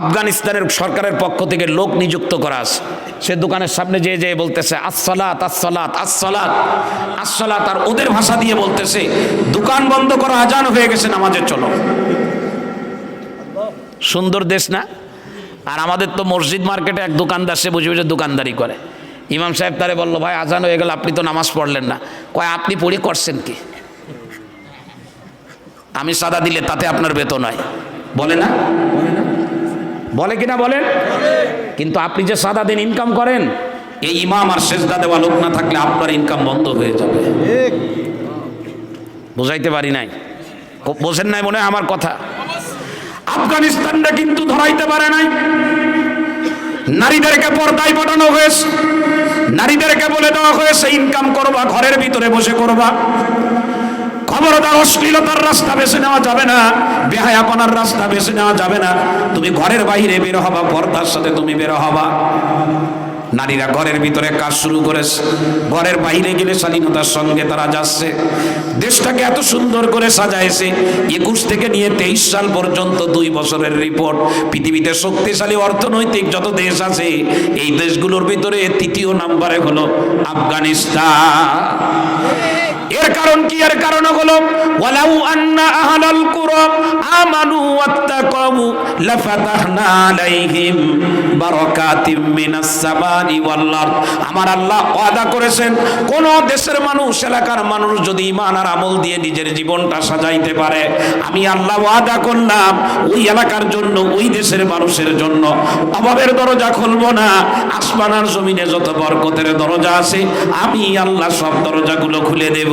আফগানিস্তানের সরকারের পক্ষ থেকে লোক নিযুক্ত করা আছে। সে দোকানের সামনে যেয়ে যেয়ে বলতেছে, আসসালাত আসসালাত আসসালাত আসসালাত। আর ওদের ভাষা দিয়ে বলতেছে, দোকান বন্ধ করা আজান হয়ে গেছে, নামাজে চলো। সুন্দর দেশ না? আর আমাদের তো মসজিদ মার্কেটে এক দোকানদার, সে বুঝে বুঝে দোকানদারি করে। ইমাম সাহেব তারে বলল, ভাই, আজান হয়ে গেল, আপনি তো নামাজ পড়লেন না। কয়, আপনি পড়ি করছেন কি? আমি সাদা দিলে তাতে আপনার বেতন হয়। বলে না? বলে কিনা বলেন? কিন্তু আপনি যে সাদা দিন ইনকাম করেন এই ইমাম আর শেষদা দেওয়া লোক না থাকলে আপনার ইনকাম বন্ধ হয়ে যাবে। বোঝাইতে পারি নাই? বোঝেন নাই মনে হয় আমার কথা? আফগানিস্তানটা কিন্তু ধরাইতে পারে নাই। নারীদেরকে পর্দায় পাঠানো হয়েছে। নারীদেরকে বলে দেওয়া হয়েছে ইনকাম করবা ঘরের ভিতরে বসে করবা। খবরদার অশ্লীলতার রাস্তা বেছে নেওয়া যাবে না, বেহায়াপনার রাস্তা বেছে নেওয়া যাবে না। তুমি ঘরের বাইরে বের হবা, পর্দার সাথে তুমি বের হবা। নারীরা ঘরের ভিতরে কাজ শুরু করেছে। ঘরের বাইরে গেলে স্বাধীনতার সঙ্গে তারা যাচ্ছে। দেশটাকে এত সুন্দর করে সাজাইছে। একুশ থেকে নিয়ে তেইশ সাল পর্যন্ত দুই বছরের রিপোর্ট পৃথিবীতে শক্তিশালী অর্থনৈতিক যত দেশ আছে, এই দেশগুলোর ভিতরে তৃতীয় নাম্বারে হলো আফগানিস্তান। এর কারণ কি? এর কারণ হলো, ওয়ালাউ আন্না আহলাল কুরা আমানু ওয়াত্তাকাউ লাফাতাহনা আলাইহিম বারাকাতিম মিনাস সামাই ওয়াল আরদ। আমার আল্লাহ ওয়াদা করেছেন, কোন দেশের মানুষ, এলাকার মানুষ যদি ঈমান আর আমল দিয়ে নিজের জীবনটা সাজাইতে পারে, আমি আল্লাহ ওয়াদা করলাম, ওই এলাকার জন্য, ওই দেশের মানুষের জন্য। অভাবের দরজা খুলবো না আসমান আর জমিনে যত বরকতের দরজা আছে, আমি আল্লাহ সব দরজাগুলো খুলে দেব।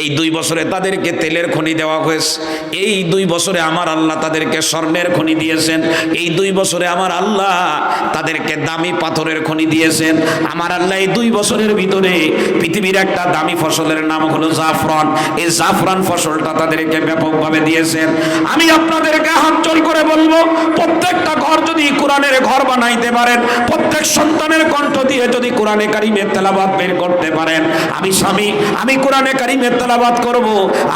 এই দুই বছরে তাদেরকে তেলের খনি দেওয়া হয়েছে। এই দুই বছরে আমার আল্লাহ তাদেরকে স্বর্ণের খনি দিয়েছেন। এই দুই বছরে আমার আল্লাহ তাদেরকে দামি পাথরের খনি দিয়েছেন। আমার আল্লাহ এই দুই বছরের ভিতরে পৃথিবীর একটা দামি ফসলের নাম হলো জাফরান। এই জাফরান ফসলটা তাদেরকে ব্যাপকভাবে দিয়েছেন। আমি আপনাদেরকে হাত জোর করে বলব, প্রত্যেকটা ঘর যদি কোরআনের ঘর বানাইতে পারেন, প্রত্যেক সন্তানের কণ্ঠ দিয়ে যদি কোরআনে কারিমের তেলাবাদ বের করতে পারেন, আমি স্বামী, আমি কোরআনে কারিমের তেলাবাদ করব।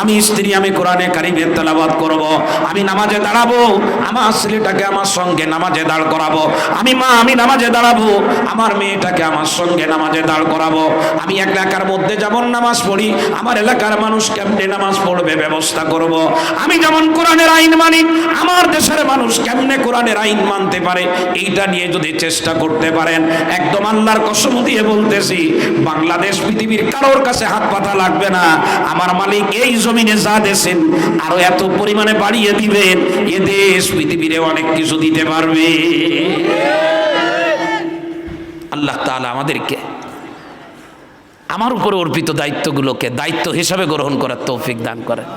আমি স্ত্রী, আমি কোরআনে কারিমের তেলাবাদ করব। আমি নামাজে দাঁড়াবো। আমার ছেলেটাকে আমার সঙ্গে নামাজে দাঁড় করাবো। আমি মা, আমি নামাজে দাঁড়াবো। আমার মেয়েটাকে আমার সঙ্গে নামাজে দাঁড় করাবো। আমি এক এলাকার মধ্যে যেমন নামাজ পড়ি, আমার এলাকার মানুষ কেমনে নামাজ পড়বে ব্যবস্থা করব। আমি যেমন কোরআনের আইন মানি, আমার দেশের মানুষ কেমনে কোরআনের আইন মানতে পারে, এইটা নিয়ে যদি চেষ্টা করতে পারেন, একদম আল্লাহর কসম দিয়ে বলতেছি, বাংলাদেশ পৃথিবীর কারোর কাছে হাত পাতা লাগবে না। আমার মালিক এই জমিনে যা দেশেন, আরও এত পরিমাণে বাড়িয়ে দিবেন, এ দেশ পৃথিবীরে অনেক কিছু দিতে পারবে। আল্লাহ তাআলা আমাদেরকে, আমার উপর অর্পিত দায়িত্বগুলোকে দায়িত্ব হিসাবে গ্রহণ করার তৌফিক দান করেন।